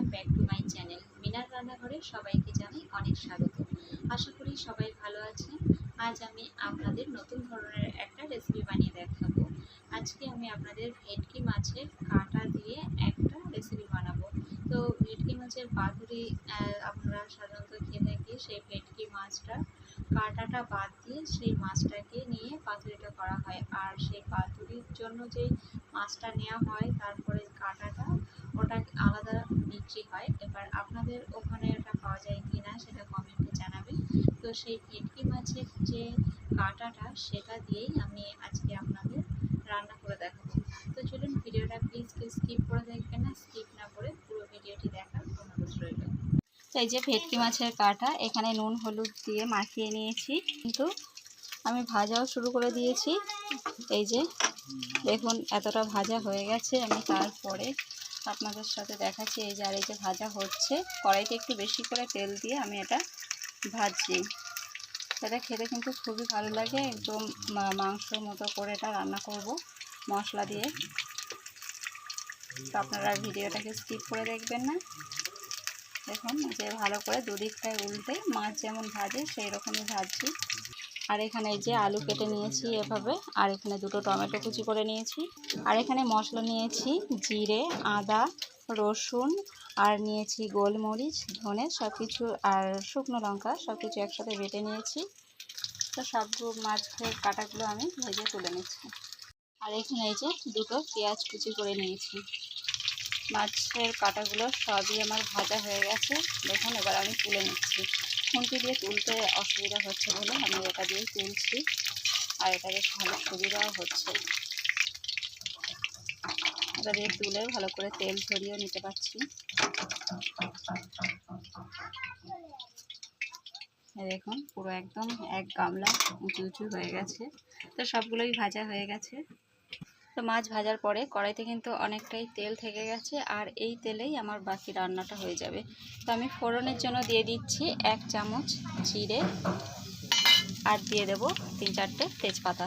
Welcome back to my channel মিনার রান্নাঘরে সবাইকে জানাই অনেক স্বাগত। আশা করি সবাই ভালো আছেন। আজ আমি আপনাদের নতুন ধরনের একটা রেসিপি বানিয়ে দেখাবো। আজকে আমি আপনাদের ভেটকি মাছের কাঁটা দিয়ে একটা রেসিপি বানাবো। তো ভেটকি মাছের পাতুরি আপনারা সাধারণত খেয়ে থাকি সেই ভেটকি মাছটা, কাঁটাটা বাদ দিয়ে সেই মাছটাকে নিয়ে পাতুরিটা করা হয়। আর সেই পাতুরির জন্য যে মাছটা নেওয়া হয়, তারপরে কাঁটাটা ওটা আলাদা বিক্রি হয়। এবার আপনাদের ওখানে ওটা পাওয়া যায় কি না সেটা কমেন্টে জানাবেন। তো সেই ভেটকি মাছের যে কাঁটাটা, সেটা দিয়েই আমি আজকে আপনাদের রান্না করে দেখাবো। তো চলুন ভিডিওটা প্লিজ স্কিপ করে দেখবেন না স্কিপ না করে পুরো ভিডিওটি দেখার অনুরোধ রইল। এই যে ভেটকি মাছের কাঁটা, এখানে নুন, হলুদ দিয়ে মাখিয়ে নিয়েছি। কিন্তু আমি ভাজাও শুরু করে দিয়েছি। এই যে দেখুন, এতটা ভাজা হয়ে গেছে। আমি তারপরে আপনাদের সাথে দেখাচ্ছি। এই যে আর এই যে ভাজা হচ্ছে। কড়াইতে একটু বেশি করে তেল দিয়ে আমি এটা ভাজছি। এটা খেতে কিন্তু খুবই ভালো লাগে। একদম মাংসর মতো করে এটা রান্না করব মশলা দিয়ে। তো আপনারা ভিডিওটাকে স্কিপ করে দেখবেন না। দেখুন, যে ভালো করে দুদিকটায় উল্টে মাছ যেমন ভাজে সেই রকমই ভাজছি। আর এখানে এই যে আলু কেটে নিয়েছি এভাবে। আর এখানে দুটো টমেটো কুচি করে নিয়েছি। আর এখানে মশলা নিয়েছি জিরে, আদা, রসুন, আর নিয়েছি গোলমরিচ, ধনে সব কিছু আর শুকনো লঙ্কা সব কিছু একসাথে বেটে নিয়েছি। তো সবগুলো মাছের কাটাগুলো আমি ভেজে তুলে নিচ্ছি। আর এখানে এই যে দুটো পেঁয়াজ কুচি করে নিয়েছি। মাছের কাটাগুলো সবই আমার ভাজা হয়ে গেছে। দেখুন, এবার আমি তুলে নিচ্ছি। খুন্তি দিয়ে তুলতে অসুবিধা হচ্ছে বলে আমি এটা দিয়েই তুলছি। আর এটা বেশ ভালো সুবিধাও হচ্ছে। এটা দিয়ে তুলে ভালো করে তেল ঝরিয়েও নিতে পারছি। দেখুন, পুরো একদম এক গামলা উঁচু উঁচু হয়ে গেছে। তো সবগুলোই ভাজা হয়ে গেছে। তো মাছ ভাজার পরে কড়াইতে কিন্তু অনেকটাই তেল থেকে গেছে আর এই তেলেই আমার বাকি রান্নাটা হয়ে যাবে। তো আমি ফোড়নের জন্য দিয়ে দিচ্ছি এক চামচ জিরে আর দিয়ে দেব তিন চারটে তেজপাতা।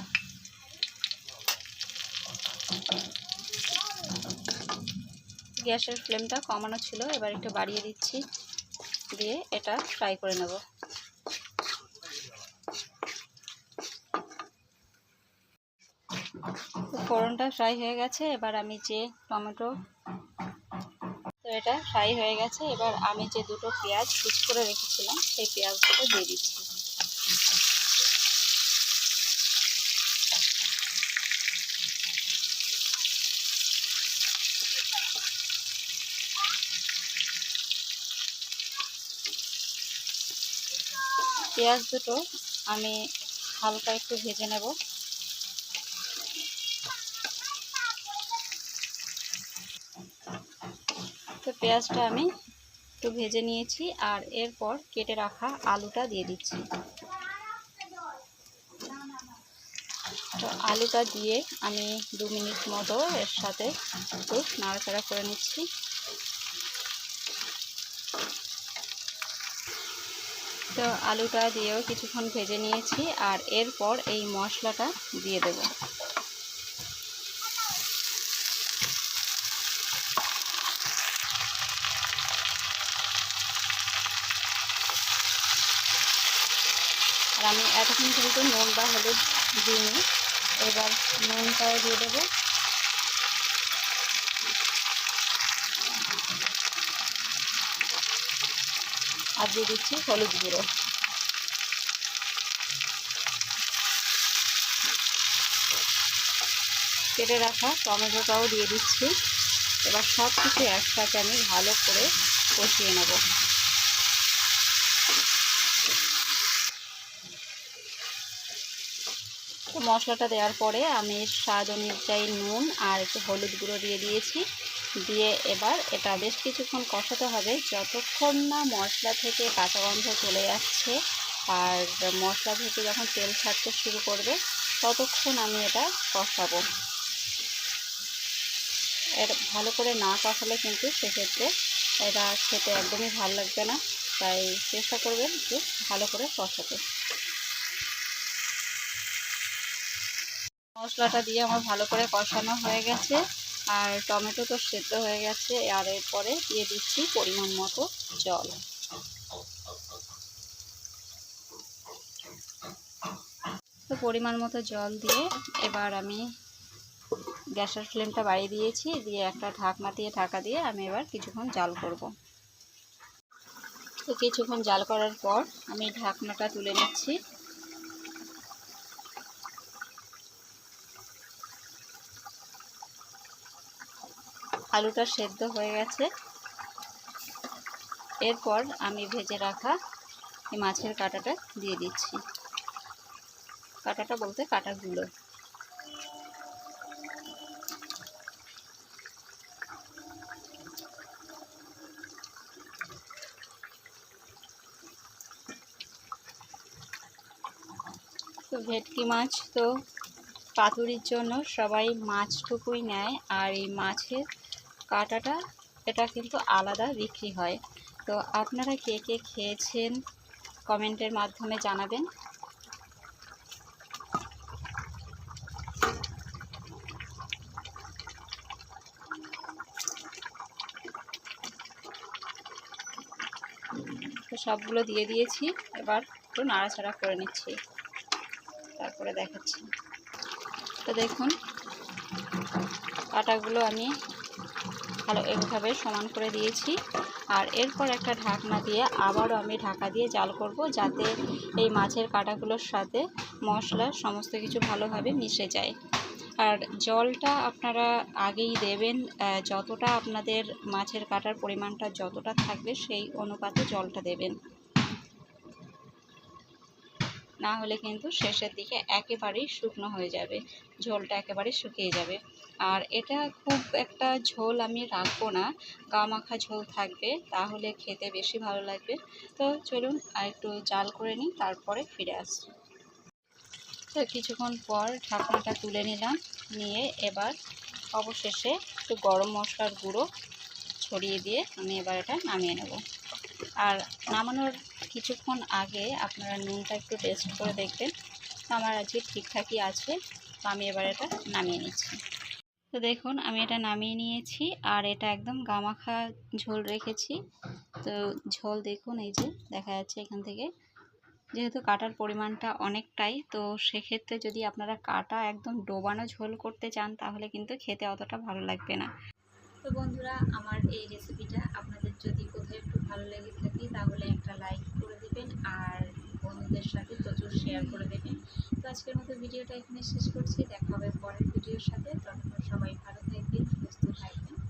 গ্যাসের ফ্লেমটা কমানো ছিল, এবার একটু বাড়িয়ে দিচ্ছি, দিয়ে এটা ফ্রাই করে নেব। ফোড়নটা ফ্রাই হয়ে গেছে, এবার আমি যে টমেটো, তো এটা ফ্রাই হয়ে গেছে, এবার আমি যে দুটো পেঁয়াজ কুচ করে রেখেছিলাম, সেই পেঁয়াজগুলো দিয়ে দিচ্ছি। পেঁয়াজ দুটো আমি হালকা একটু ভেজে নেব। তো পেঁয়াজটা আমি একটু ভেজে নিয়েছি আর এরপর কেটে রাখা আলুটা দিয়ে দিচ্ছি। তো আলুটা দিয়ে আমি দু মিনিট মতো এর সাথে একটু নাড়াচাড়া করে নিচ্ছি। তো আলুটা দিয়েও কিছুক্ষণ ভেজে নিয়েছি আর এরপর এই মশলাটা দিয়ে দেব। আর আমি এতক্ষণ কিন্তু নুন বা হলুদ দিইনি। এবার নুনটাও দিয়ে দেবো। আর দিয়ে দিচ্ছি হলুদ গুঁড়ো। কেটে রাখা টমেটোটাও দিয়ে দিচ্ছি। এবার সব কিছু একসাথে আমি ভালো করে কষিয়ে নেব। তো মশলাটা দেওয়ার পরে আমি স্বাদ অনুযায়ী নুন আর একটু হলুদ গুঁড়ো দিয়ে দিয়েছি। দিয়ে এবার এটা বেশ কিছুক্ষণ কষাতে হবে। যতক্ষণ না মশলা থেকে কাঁচা গন্ধ চলে যাচ্ছে আর মশলা থেকে যখন তেল ছাড়তে শুরু করবে, ততক্ষণ আমি এটা কষাবো। এটা ভালো করে না কষালে কিন্তু সেক্ষেত্রে এটা খেতে একদমই ভালো লাগবে না। তাই চেষ্টা করবেন যে ভালো করে কষাতে। মশলাটা দিয়ে আমার ভালো করে কষানো হয়ে গেছে। আর টমেটো তো সেদ্ধ হয়ে গেছে। আর এরপরে দিয়ে দিচ্ছি পরিমাণ মতো জল। তো পরিমাণ মতো জল দিয়ে এবার আমি গ্যাসের ফ্লেমটা বাড়িয়ে দিয়েছি। দিয়ে একটা ঢাকনা দিয়ে ঢাকা দিয়ে আমি এবার কিছুক্ষণ জাল করব। তো কিছুক্ষণ জাল করার পর আমি ঢাকনাটা তুলে নিচ্ছি। আলুটা সেদ্ধ হয়ে গেছে। এরপর আমি ভেজে রাখা এই মাছের কাঁটাটা দিয়ে দিচ্ছি। কাঁটাটা বলতে কাঁটাগুলো। তো ভেটকি মাছ তো পাতুরির জন্য সবাই মাছটুকুই নেয়, আর এই মাছের কাঁটাটা, এটা কিন্তু আলাদা বিক্রি হয়। তো আপনারা কে কে খেয়েছেন কমেন্টের মাধ্যমে জানাবেন। তো সবগুলো দিয়ে দিয়েছি, এবার একটু নাড়াচাড়া করে নিচ্ছি। তারপরে দেখাচ্ছি। তো দেখুন, কাটাগুলো আমি ভালো এভাবে সমান করে দিয়েছি। আর এরপর একটা ঢাকনা দিয়ে আবারও আমি ঢাকা দিয়ে জাল করব যাতে এই মাছের কাটাগুলোর সাথে মশলা সমস্ত কিছু ভালোভাবে মিশে যায়। আর জলটা আপনারা আগেই দেবেন যতটা আপনাদের মাছের কাটার পরিমাণটা যতটা থাকবে সেই অনুপাতে জলটা দেবেন। না হলে কিন্তু শেষের দিকে একেবারেই শুকনো হয়ে যাবে, ঝোলটা একেবারে শুকিয়ে যাবে। আর এটা খুব একটা ঝোল আমি রাখব না। গা মাখা ঝোল থাকবে, তাহলে খেতে বেশি ভালো লাগবে। তো চলুন আর একটু জাল করে নিই, তারপরে ফিরে আসছি। তো কিছুক্ষণ পর ঢাকনাটা তুলে নিলাম, নিয়ে এবার অবশেষে একটু গরম মশলার গুঁড়ো ছড়িয়ে দিয়ে আমি এবার এটা নামিয়ে নেব। আর নামানোর কিছুক্ষণ আগে আপনারা নুনটা একটু টেস্ট করে দেখবেন। আমার আজকে ঠিকঠাকই আছে, তো আমি এবার এটা নামিয়ে নিচ্ছি। তো দেখুন, আমি এটা নামিয়ে নিয়েছি আর এটা একদম গামাখা ঝোল রেখেছি। তো ঝোল দেখুন, এই যে দেখা যাচ্ছে এখান থেকে। যেহেতু কাটার পরিমাণটা অনেকটাই, তো সেক্ষেত্রে যদি আপনারা কাটা একদম ডোবানো ঝোল করতে চান, তাহলে কিন্তু খেতে অতটা ভালো লাগবে না। তো বন্ধুরা, আমার এই রেসিপিটা আপনাদের যদি কোথাও একটু ভালো লেগে থাকে, তাহলে একটা লাইক করে দেবেন আর বন্ধুদের সাথে প্রচুর শেয়ার করে দেবেন তো আজকের মতো ভিডিওটা এখানে শেষ করছি। দেখা হবে পরের ভিডিওর সাথে। ততক্ষণ সবাই ভালো থাকবেন, সুস্থ থাকবেন।